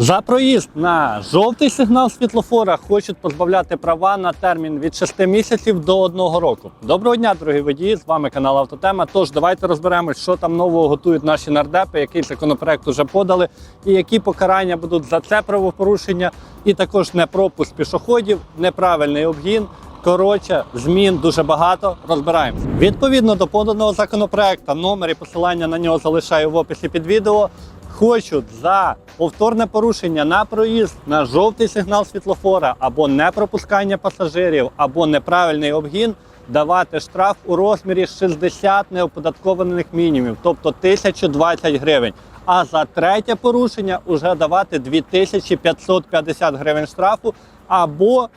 За проїзд на жовтий сигнал світлофора хочуть позбавляти права на термін від 6 місяців до 1 року. Доброго дня, дорогі водії! З вами канал Автотема. Тож давайте розберемось, що там нового готують наші нардепи, який законопроект уже подали, і які покарання будуть за це правопорушення, і також не пропуск пішоходів, неправильний обгін. Коротше, змін дуже багато. Розбираємося. Відповідно до поданого законопроекту, номер і посилання на нього залишаю в описі під відео. Хочуть за повторне порушення на проїзд на жовтий сигнал світлофора або непропускання пасажирів, або неправильний обгін давати штраф у розмірі 60 неоподаткованих мінімумів, тобто 1020 гривень. А за третє порушення вже давати 2550 гривень штрафу або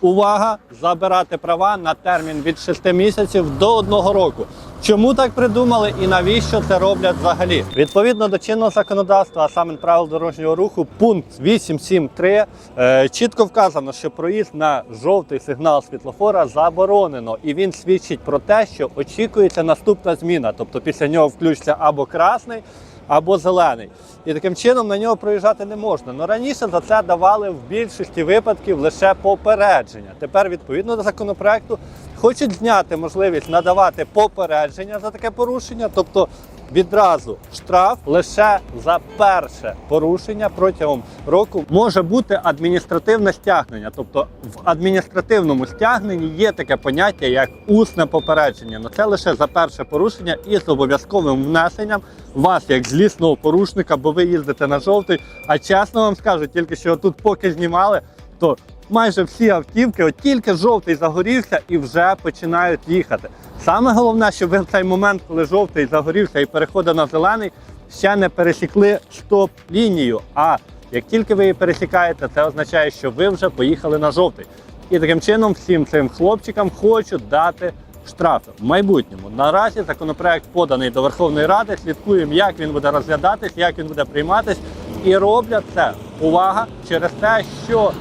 увага, забирати права на термін від 6 місяців до 1 року. Чому так придумали і навіщо це роблять взагалі? Відповідно до чинного законодавства, а саме правил дорожнього руху, пункт 8.7.3 е, чітко вказано, що проїзд на жовтий сигнал світлофора заборонено, і він свідчить про те, що очікується наступна зміна. Тобто після нього включиться або красний, або зелений. І таким чином на нього проїжджати не можна. Но раніше за це давали в більшості випадків лише попередження. Тепер, відповідно до законопроекту, хочуть зняти можливість надавати попередження за таке порушення, тобто відразу штраф лише за перше порушення протягом року може бути адміністративне стягнення. Тобто в адміністративному стягненні є таке поняття як усне попередження. Но це лише за перше порушення і з обов'язковим внесенням вас як злісного порушника, бо ви їздите на жовтий. А чесно вам скажу, тільки що тут поки знімали, то майже всі автівки, от тільки жовтий загорівся і вже починають їхати. Саме головне, щоб ви в цей момент, коли жовтий загорівся і переходить на зелений, ще не пересікли стоп-лінію. А як тільки ви її пересікаєте, це означає, що ви вже поїхали на жовтий. І таким чином всім цим хлопчикам хочуть дати штрафи в майбутньому. Наразі законопроект поданий до Верховної Ради. Слідкуємо, як він буде розглядатись, як він буде прийматись, і роблять це увага через те, що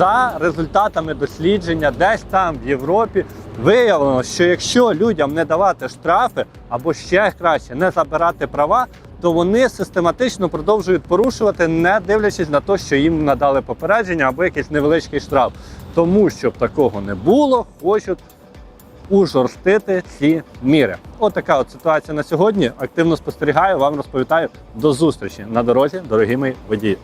за результатами дослідження, десь там в Європі виявлено, що якщо людям не давати штрафи або ще краще не забирати права, то вони систематично продовжують порушувати, не дивлячись на те, що їм надали попередження або якийсь невеличкий штраф. Тому щоб такого не було, хочуть ужорстити ці міри. От от ситуація на сьогодні. Активно спостерігаю, вам розповідаю. До зустрічі на дорозі, дорогі мої водії.